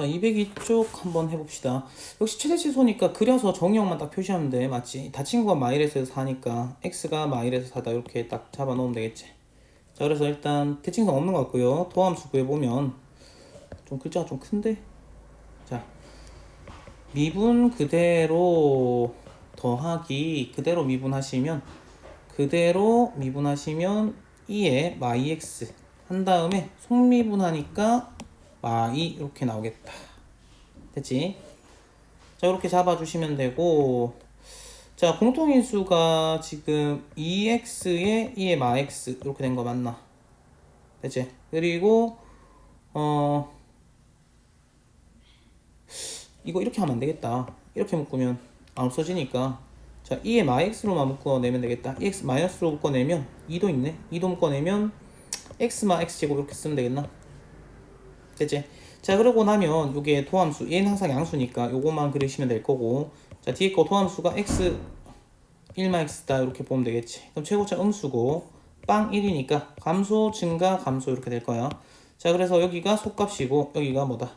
자, 202쪽 한번 해봅시다. 역시 최대 치소니까 그려서 정의형만 딱 표시하면 돼. 맞지? 다 친구가 마일에서 4니까 x가 마일에서 4다 이렇게 딱 잡아놓으면 되겠지. 자, 그래서 일단 대칭성 없는 것 같고요. 도함수 구해보면 좀 글자가 좀 큰데? 자, 미분 그대로 더하기 그대로 미분하시면 그대로 미분하시면 2에 마이 x 한 다음에 속미분하니까 마이 이렇게 나오겠다. 됐지? 자 이렇게 잡아주시면 되고 자 공통인수가 지금 2x에 2의 마x 이렇게 된 거 맞나? 됐지? 그리고 어 이거 이렇게 하면 안 되겠다. 이렇게 묶으면 안 없어지니까 자 2의 마x로만 묶어내면 되겠다. 2x 마이너스로 묶어내면 2도 있네. 2도 묶어내면 x마 x제곱 이렇게 쓰면 되겠나? 됐지? 자 그러고 나면 요게 도함수 얘는 항상 양수니까 요거만 그리시면 될 거고. 자 뒤에 거 도함수가 x 1마 x다 이렇게 보면 되겠지. 그럼 최고차 음수고 빵 1이니까 감소 증가 감소 이렇게 될 거야. 자 그래서 여기가 속값이고 여기가 뭐다?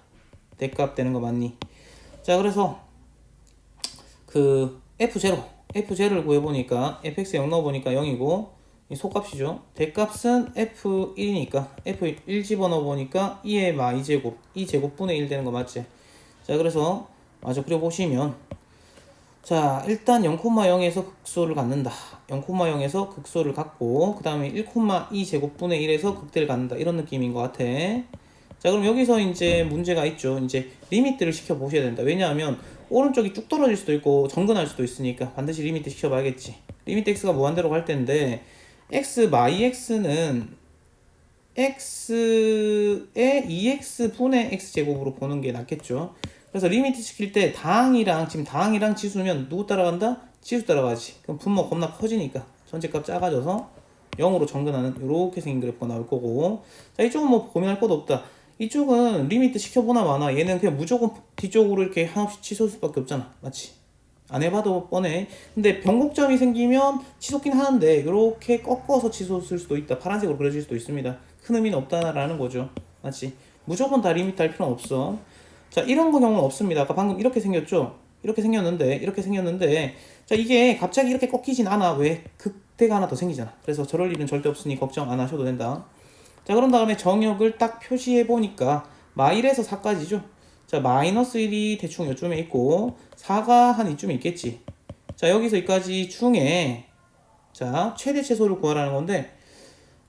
대값 되는 거 맞니? 자 그래서 그 f0 f0를 구해보니까 fx 0 넣어보니까 0이고 이 속값이죠. 대값은 F1이니까 F1 집어넣어 보니까 2의 마 2제곱 2제곱분의 1 되는 거 맞지? 자 그래서 마저 그려보시면 자 일단 0,0에서 극소를 갖는다. 0,0에서 극소를 갖고 그 다음에 1,2 제곱분의 1에서 극대를 갖는다. 이런 느낌인 것 같아. 자 그럼 여기서 이제 문제가 있죠. 이제 리미트를 시켜 보셔야 된다. 왜냐하면 오른쪽이 쭉 떨어질 수도 있고 정근할 수도 있으니까 반드시 리미트 시켜봐야겠지. 리미트 x가 무한대로 갈 텐데 x 마이 x는 x의 2x 분의 x 제곱으로 보는 게 낫겠죠. 그래서 리미트 시킬 때 당이랑 지금 당이랑 지수면 누구 따라간다? 지수 따라가지. 그럼 분모 겁나 커지니까 전체값 작아져서 0으로 정근하는 이렇게 생긴 그래프가 나올 거고 자 이쪽은 뭐 고민할 것도 없다. 이쪽은 리미트 시켜보나 마나 얘는 그냥 무조건 뒤쪽으로 이렇게 한없이 치솟을 수밖에 없잖아. 맞지? 안 해봐도 뻔해. 근데 변곡점이 생기면 치솟긴 하는데 이렇게 꺾어서 치솟을 수도 있다. 파란색으로 그려질 수도 있습니다. 큰 의미는 없다라는 거죠. 맞지? 무조건 다 리미트 할 필요는 없어. 자 이런 거 경우는 없습니다. 아까 방금 이렇게 생겼죠? 이렇게 생겼는데 이렇게 생겼는데 자 이게 갑자기 이렇게 꺾이진 않아. 왜? 극대가 하나 더 생기잖아. 그래서 저럴 일은 절대 없으니 걱정 안 하셔도 된다. 자 그런 다음에 정역을 딱 표시해 보니까 마일에서 4까지죠. 자 마이너스 1이 대충 요쯤에 있고 4가 한 이쯤에 있겠지. 자 여기서 여기까지 중에 자 최대 최소를 구하라는 건데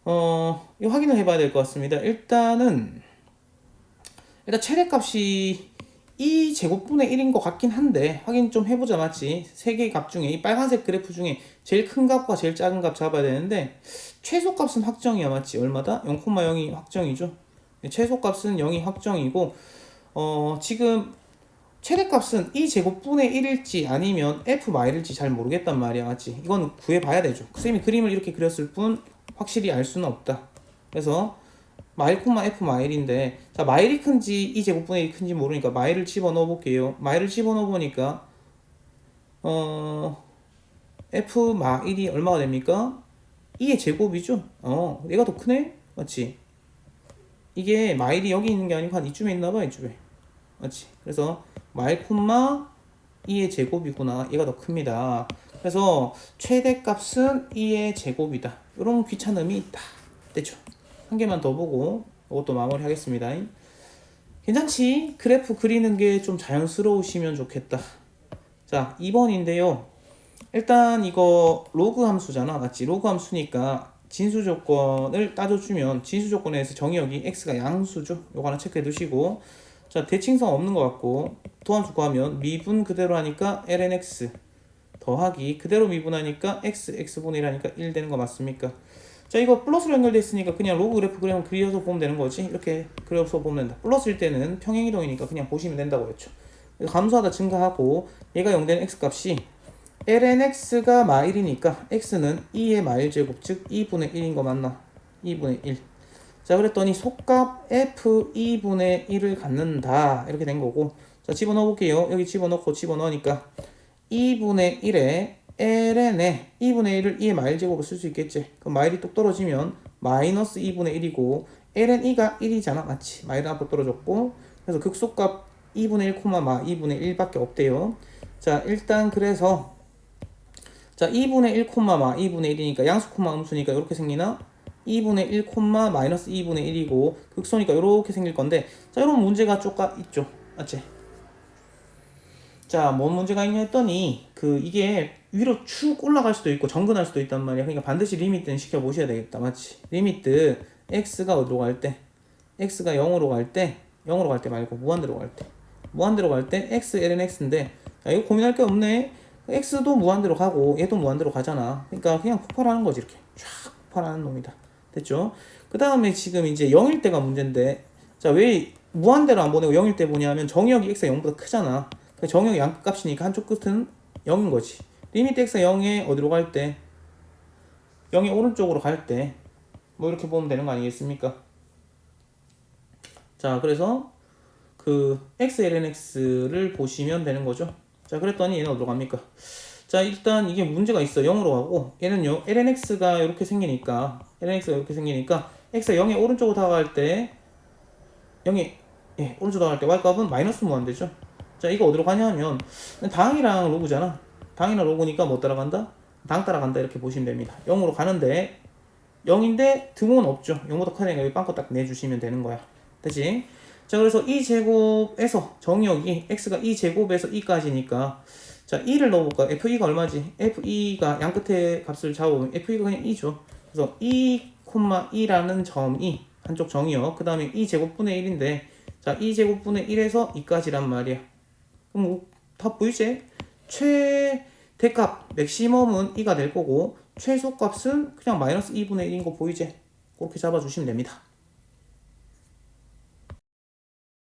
어 이거 확인을 해봐야 될 것 같습니다. 일단은 일단 최대값이 이 제곱분의 1인 것 같긴 한데 확인 좀 해보자 맞지? 세 개의 값 중에 이 빨간색 그래프 중에 제일 큰 값과 제일 작은 값 잡아야 되는데 최소값은 확정이야 맞지? 얼마다? 0,0이 확정이죠. 최소값은 0이 확정이고 어 지금 최대값은 이 제곱분의 1일지 아니면 f 마일일지 잘 모르겠단 말이야 맞지? 이건 구해봐야 되죠. 선생님이 그림을 이렇게 그렸을 뿐 확실히 알 수는 없다. 그래서 마일 콤마 f 마일인데 자 마일이 큰지 이 제곱분의 1이 큰지 모르니까 마일을 집어넣어 볼게요. 마일을 집어넣어 보니까 어 f 마일이 얼마가 됩니까? 2의 제곱이죠. 어 얘가 더 크네, 맞지? 이게 마일이 여기 있는 게 아니고 한 이쯤에 있나봐 이쯤에, 맞지? 그래서 마일 콤마 2의 제곱이구나. 얘가 더 큽니다. 그래서 최대값은 2의 제곱이다. 이런 귀찮음이 있다. 됐죠? 한 개만 더 보고 이것도 마무리하겠습니다. 괜찮지? 그래프 그리는 게 좀 자연스러우시면 좋겠다. 자, 2번인데요. 일단 이거 로그 함수잖아. 맞지? 로그 함수니까 진수 조건을 따져주면 진수 조건에서 정의역이 x가 양수죠. 요거 하나 체크해 두시고 자, 대칭성 없는 것 같고 도함수 구하면 미분 그대로 하니까 lnx 더하기 그대로 미분하니까 x x분의 1 하니까 1 되는 거 맞습니까? 자 이거 플러스로 연결돼 있으니까 그냥 로그 그래프 그냥 그려서 보면 되는 거지. 이렇게 그려서 보면 된다. 플러스일 때는 평행이동이니까 그냥 보시면 된다고 했죠. 감소하다 증가하고 얘가 0 되는 x 값이 lnx가 마일이니까 x는 2의 마일 제곱 즉 2분의 1인 거 맞나? 2분의 1 자 그랬더니 속값 f 2분의 1을 갖는다. 이렇게 된 거고. 자 집어넣어 볼게요. 여기 집어넣고 집어넣으니까 2분의 1에 ln에 2분의 1을 2의 마일 제곱으로 쓸 수 있겠지. 그럼 마일이 뚝 떨어지면 마이너스 2분의 1이고 ln 2가 1이잖아. 맞지 마일은 앞으로 떨어졌고. 그래서 극소값 2분의 1 콤마 마 2분의 1밖에 없대요. 자, 일단 그래서 자, 2분의 1 콤마 마 2분의 1이니까 양수 콤마 음수니까 이렇게 생기나? 2분의 1 콤마 마이너스 2분의 1이고 극소니까 이렇게 생길 건데 자, 이런 문제가 쪼까 있죠. 맞지? 자, 뭔 문제가 있냐 했더니 그 이게 위로 쭉 올라갈 수도 있고 정근할 수도 있단 말이야. 그러니까 반드시 리미트는 시켜 보셔야 되겠다. 맞지? 리미트 x가 어디로 갈 때? x가 0으로 갈 때, 0으로 갈 때 말고 무한대로 갈 때. 무한대로 갈 때 x ln x인데 야, 이거 고민할 게 없네. x도 무한대로 가고 얘도 무한대로 가잖아. 그러니까 그냥 폭발하는 거지 이렇게 쫙 폭발하는 놈이다. 됐죠? 그 다음에 지금 이제 0일 때가 문제인데 자 왜 무한대로 안 보내고 0일 때 보냐면 정역이 x가 0보다 크잖아. 그 정역이 양끝 값이니까 한쪽 끝은 0인 거지. 리미트 x가 0에 어디로 갈 때? 0의 오른쪽으로 갈 때 뭐 이렇게 보면 되는 거 아니겠습니까? 자 그래서 그 x ln x를 보시면 되는 거죠. 자 그랬더니 얘는 어디로 갑니까? 자 일단 이게 문제가 있어 0으로 가고 얘는 요 ln x가 이렇게 생기니까 ln x가 이렇게 생기니까 x가 0의 오른쪽으로 다가갈 때 0의 예, 오른쪽으로 다가갈 때 y 값은 마이너스 무한대죠. 자 이거 어디로 가냐 하면 당이랑 로그잖아. 당이랑 로그니까 뭐 따라간다? 당 따라간다 이렇게 보시면 됩니다. 0으로 가는데 0인데 등호는 없죠. 0보다 커니까 여기 빵꾸 딱 내주시면 되는 거야. 됐지? 자 그래서 이 제곱에서 정의역이 x가 이 제곱에서 2까지니까 자 2를 넣어볼까? f2가 얼마지? f2가 양 끝에 값을 잡아보면 f2가 그냥 2죠. 그래서 2, 2라는 점이 한쪽 정의역 그 다음에 2 제곱분의 1인데 자 2 제곱분의 1에서 2까지란 말이야. 그럼 뭐 다 보이지? 최대값 맥시멈은 2가 될 거고 최소값은 그냥 마이너스 2분의 1인 거 보이지? 그렇게 잡아주시면 됩니다.